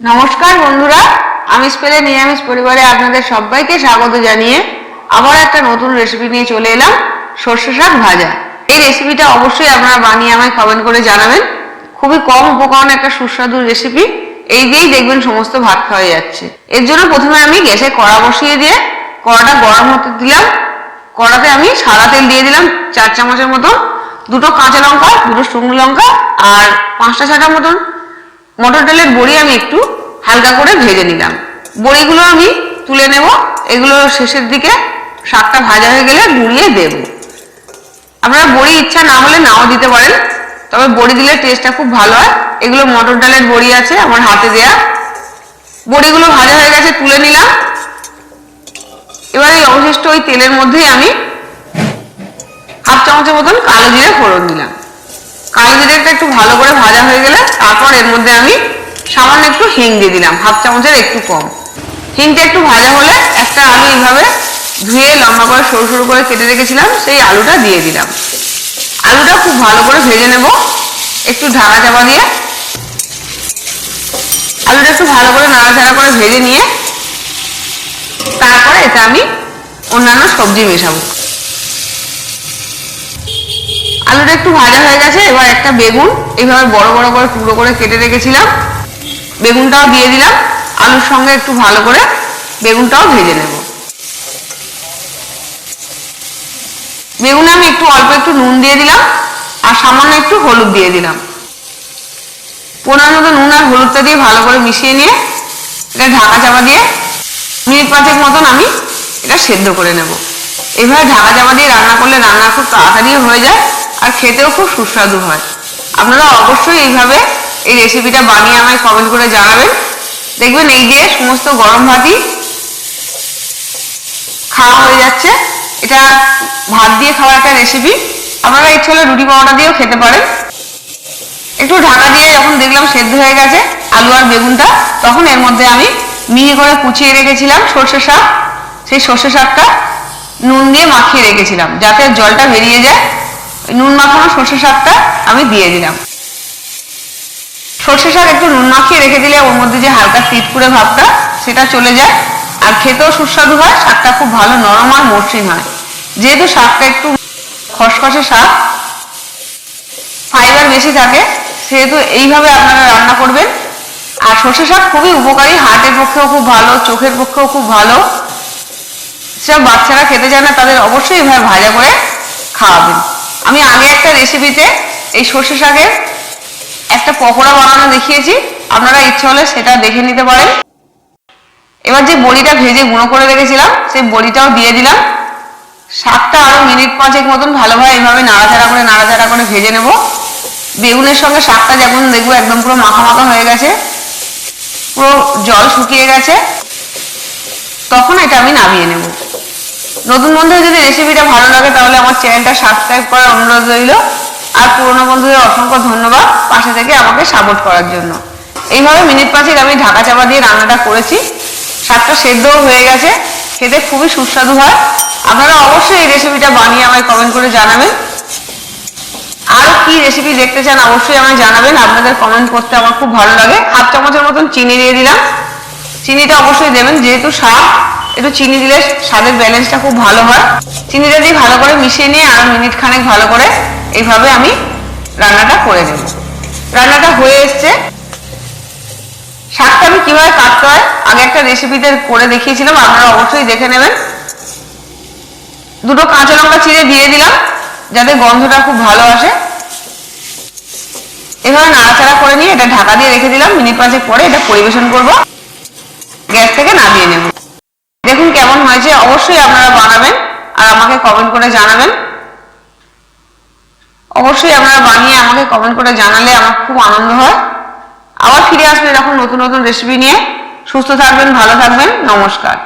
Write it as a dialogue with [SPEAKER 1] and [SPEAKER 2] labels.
[SPEAKER 1] নমস্কার বন্ধুরা আমিষ পেলে নিরামিষ পরিবারে আপনাদের সবাইকে স্বাগত জানিয়ে আবার একটা নতুন রেসিপি নিয়ে চলে এলাম, সর্ষে শাক ভাজা। এই রেসিপিটা অবশ্যই আপনারা বানিয়ে আমায় কমেন্ট করে জানাবেন। খুবই কম উপকরণ একটা সুস্বাদু রেসিপি এই দিয়েই দেখবেন সমস্ত ভাত খাওয়া যাচ্ছে। এর জন্য প্রথমে আমি গ্যাসে কড়া বসিয়ে দিয়ে, কড়াটা গরম হতে দিলাম। কড়াতে আমি সাদা তেল দিয়ে দিলাম, চার চামচের মতো দুটো কাঁচা লঙ্কা, দুটো শুকনো লঙ্কা আর পাঁচটা ছটা মতন। মটর ডালের বড়ি আমি একটু হালকা করে ভেজে নিলাম। বড়িগুলো আমি তুলে নেব। এগুলো শেষের দিকে শাকটা ভাজা হয়ে গেলে গুঁড়িয়ে দেব। আপনারা বড়ি ইচ্ছা না হলে নাও দিতে পারেন, তবে বড়ি দিলে টেস্টটা খুব ভালো হয়। এগুলো মটর ডালের বড়ি আছে আমার হাতে দেয়া। বড়িগুলো ভাজা হয়ে গেছে, তুলে নিলাম। এবার এই অবশিষ্ট ওই তেলের মধ্যেই আমি হাফ চামচের মতন কালো জিরে ফোড়ন দিলাম। জিরেটা একটু ভালো করে ভাজা হয়ে গেলে তারপর এর মধ্যে আমি সামান্য একটু হিং দিয়ে দিলাম, হাফ চামচের একটু কম। হিংটা একটু ভাজা হলে একটা আলু এইভাবে ধুয়ে লম্বা করে সরু সরু করে কেটে রেখেছিলাম, সেই আলুটা দিয়ে দিলাম। আলুটা খুব ভালো করে ভেজে নেব, একটু ঢাকা চাপা দিয়ে। আলুটা একটু ভালো করে নাড়াচাড়া করে ভেজে নিয়ে তারপরে এটা আমি অন্যান্য সবজি মেশাবো। আলুটা একটু ভাজা হয়ে গেছে, এবার একটা বেগুন এইভাবে বড় বড় করে টুকরো করে কেটে রেখেছিলাম। বেগুনটাও দিয়ে দিলাম, আলুর সঙ্গে একটু ভালো করে বেগুনটাও ভেজে নেব। বেগুনে আমি একটু অল্প একটু নুন দিয়ে দিলাম, আর সামান্য একটু হলুদ দিয়ে দিলাম। পনেরো মতো নুন আর হলুদটা দিয়ে ভালো করে মিশিয়ে নিয়ে এটা ঢাকা চাপা দিয়ে মিনিট পাঁচেক মতন আমি এটা সেদ্ধ করে নেব। এভাবে ঢাকা চাপা দিয়ে রান্না করলে রান্না খুব তাড়াতাড়ি হয়ে যায়। আর খেতেও খুব সুস্বাদু হয়। আপনারা অবশ্যই এইভাবে এই রেসিপিটা বানিয়ে আমায় কমেন্ট করে জানাবেন। দেখবেন এই যে সমস্ত গরম ভাতই খাওয়া হয়ে যাচ্ছে। এটা ভাত দিয়ে খাওয়ার একটা রেসিপি আপনারা ইচ্ছে হলে রুটি পাওয়াটা দিয়েও খেতে পারেন। একটু ঢাকা দিয়ে যখন দেখলাম সেদ্ধ হয়ে গেছে আলু আর বেগুনটা, তখন এর মধ্যে আমি মিহি করে কুচিয়ে রেখেছিলাম সর্ষে শাক। সেই সর্ষে শাকটা নুন দিয়ে মাখিয়ে রেখেছিলাম, যাতে জলটা বেরিয়ে যায়। নুন মাখানো সর্ষে শাকটা আমি দিয়ে দিলাম। সর্ষে শাক একটু নুন মাখিয়ে রেখে দিলে ওর মধ্যে যে হালকা তিতকুড়ে ভাবটা, সেটা চলে যায়। আর খেতেও সুস্বাদু হয়, শাকটা খুব ভালো নরম আর মসৃণ হয়। যেহেতু শাকটা একটু খসখসে শাক ফাইবার বেশি থাকে, সেহেতু এইভাবে আপনারা রান্না করবেন। আর সর্ষে শাক খুবই উপকারী, হার্টের পক্ষেও খুব ভালো, চোখের পক্ষেও খুব ভালো। সব বাচ্চারা খেতে চায় না, তাদের অবশ্যই এভাবে ভাজা করে খাওয়াবেন। আমি আগে একটা রেসিপিতে এই সর্ষে শাকের একটা পকোড়া বানানো দেখিয়েছি। আপনারা ইচ্ছে হলে সেটা দেখে নিতে পারেন। এবার যে বড়িটা ভেজে গুঁড়ো করে রেখেছিলাম, সেই বড়িটাও দিয়ে দিলাম। শাকটা আরও মিনিট পাঁচেক মতন ভালোভাবে এইভাবে নাড়াচাড়া করে নাড়াচাড়া করে ভেজে নেব। বেগুনের সঙ্গে শাকটা যখন দেখব একদম পুরো মাখা মাখা হয়ে গেছে, পুরো জল শুকিয়ে গেছে, তখন এটা আমি নামিয়ে নেব। নতুন বন্ধুদের যদি রেসিপিটা ভালো লাগে, তাহলে আমার চ্যানেলটা সাবস্ক্রাইব করার অনুরোধ রইল। আর পুরনো বন্ধুদের অসংখ্য ধন্যবাদ পাশে থেকে আমাকে সাপোর্ট করার জন্য। এইভাবে মিনিট পাঁচেক আমি ঢাকা চাপা দিয়ে রান্নাটা করেছি। শাকটা সেদ্ধও হয়ে গেছে, খেতে খুবই সুস্বাদু হয়। আপনারা অবশ্যই এই রেসিপিটা বানিয়ে আমায় কমেন্ট করে জানাবেন। আর কি রেসিপি দেখতে চান অবশ্যই আমায় জানাবেন, আপনাদের কমেন্ট করতে আমার খুব ভালো লাগে। হাফ চামচের মতন চিনি দিয়ে দিলাম। চিনিটা অবশ্যই দেবেন, যেহেতু শাক একটু চিনি দিলে স্বাদের ব্যালেন্সটা খুব ভালো হয়। চিনিটা দিয়ে ভালো করে মিশিয়ে নিয়ে আর মিনিট খানেক ভালো করে এইভাবে আমি রান্নাটা করে নেব। রান্নাটা হয়ে এসছে। শাকটা আমি কীভাবে কাটতে হয় আগে একটা রেসিপিতে করে দেখিয়েছিলাম, আপনারা অবশ্যই দেখে নেবেন। দুটো কাঁচা লঙ্কা চিড়ে দিয়ে দিলাম, যাতে গন্ধটা খুব ভালো আসে। এভাবে নাড়াচাড়া করে নিয়ে এটা ঢাকা দিয়ে রেখে দিলাম, মিনিট পাঁচেক পরে এটা পরিবেশন করব। গ্যাস থেকে নামিয়ে নেব। হয়েছে, অবশ্যই আপনারা বানাবেন আর আমাকে কমেন্ট করে জানাবেন। অবশ্যই আপনারা বানিয়ে আমাকে কমেন্ট করে জানালে আমার খুব আনন্দ হয়। আবার ফিরে আসবেন এরকম নতুন নতুন রেসিপি নিয়ে। সুস্থ থাকবেন, ভালো থাকবেন, নমস্কার।